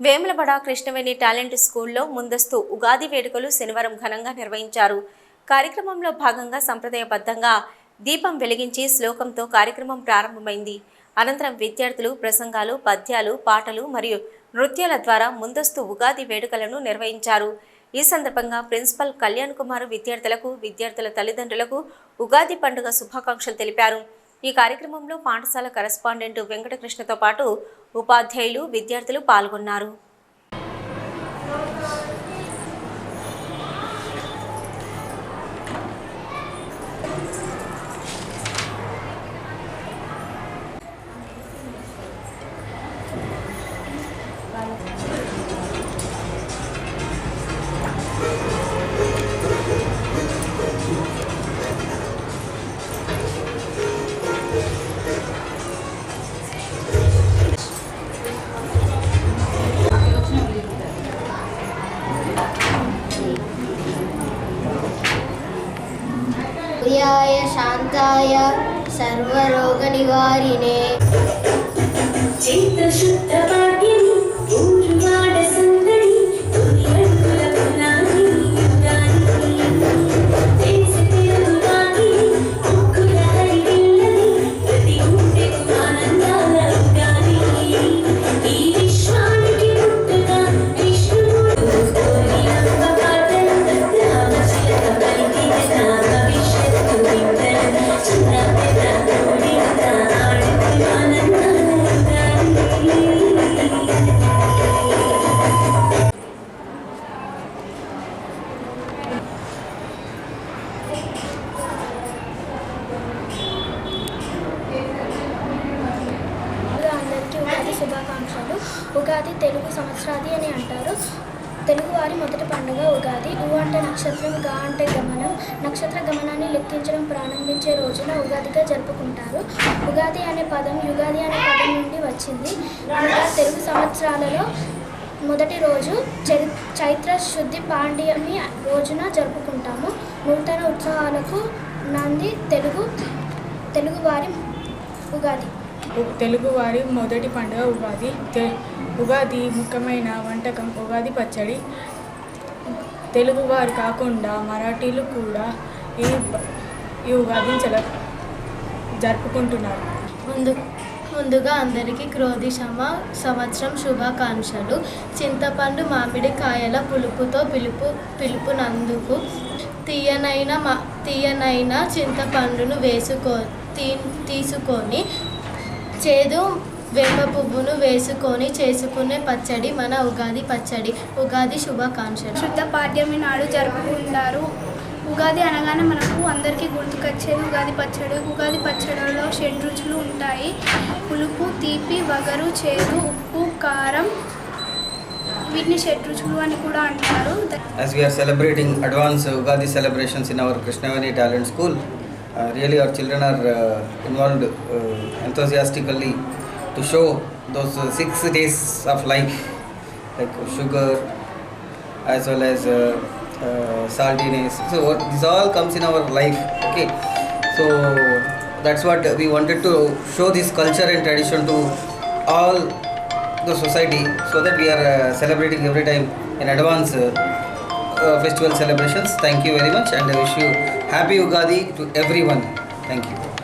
వేములబడ Krishnaveni talent స్కూల్లో ముందస్తు ఉగాది వేడుకలు శనివారం ఘనంగా నిర్వహించారు. కార్యక్రమంలో భాగంగా సంప్రదాయబద్ధంగా దీపం వెలిగించి శ్లోకంతో కార్యక్రమం ప్రారంభమైంది. అనంతరం విద్యార్థులు ప్రసంగాలు పద్యాలు పాటలు మరియు నృత్యాల ద్వారా ముందస్తు ఉగాది వేడుకలను నిర్వహించారు. ఈ సందర్భంగా ప్రిన్సిపల్ కళ్యాణ్ కుమార్ విద్యార్థులకు విద్యార్థుల తల్లిదండ్రులకు ఉగాది పండుగ శుభాకాంక్షలు తెలిపారు. ఈ కార్యక్రమంలో పాఠశాల కరెస్పాండెంట్ వెంకటకృష్ణతో పాటు ఉపాధ్యాయులు విద్యార్థులు పాల్గొన్నారు. சௌக்கியாய சாந்தாய சர்வரோக நிவாரினே శుభాకాంక్షలు. ఉగాది తెలుగు సంవత్సరాది అని అంటారు. తెలుగువారి మొదటి పండుగ ఉగాది. ఉ అంటే నక్షత్రం గా అంటే గమనం. నక్షత్ర గమనాన్ని లెక్కించడం ప్రారంభించే రోజున ఉగాదిగా జరుపుకుంటారు. ఉగాది అనే పదం యుగాది అనే పదం నుండి వచ్చింది. అనగా తెలుగు సంవత్సరాలలో మొదటి రోజు చరి చైత్ర శుద్ధి పాండ్యమి రోజున జరుపుకుంటాము. నూతన ఉత్సవాలకు నంది తెలుగు తెలుగువారి ఉగాది. తెలుగువారి మొదటి పండుగ ఉగాది. తె- ఉగాది ముఖ్యమైన వంటకం ఉగాది పచ్చడి. తెలుగువారు కాకుండా మరాఠీలు కూడా ఈ ఈ ఉగాదిని జల జరుపుకుంటున్నారు. ముందు ముందుగా అందరికీ క్రోధి శమ సంవత్సరం శుభాకాంక్షలు. చింతపండు మామిడి కాయల పులుపుతో పిలుపు పిలుపునందుకు తీయనైన మా తీయనైన చింతపండును వేసుకో తీ తీసుకొని చేదు వేప పువ్వును వేసుకొని చేసుకునే పచ్చడి మన ఉగాది పచ్చడి. ఉగాది శుభాకాంక్షలు. శుద్ధ పాడ్యమి నాడు జరుపుకుంటారు. ఉగాది అనగానే మనకు అందరికీ గుర్తుకొచ్చేది ఉగాది పచ్చడి. ఉగాది పచ్చడిలో షెడ్ రుచులు ఉంటాయి. పులుపు తీపి వగరు చేదు ఉప్పు కారం వీటిని షెడ్ రుచులు అని కూడా అంటారు. As we are celebrating advanced Ugadi celebrations in our Krishnavani Talent School. Uh, really, our children are uh, involved uh, enthusiastically to show those uh, six days of life, like sugar as well as uh, uh, saltiness. So, what, this all comes in our life. Okay, so that's what we wanted to show this culture and tradition to all the society so that we are uh, celebrating every time in advance uh, uh, festival celebrations. Thank you very much and I wish you happy Ugadi to everyone. Thank you.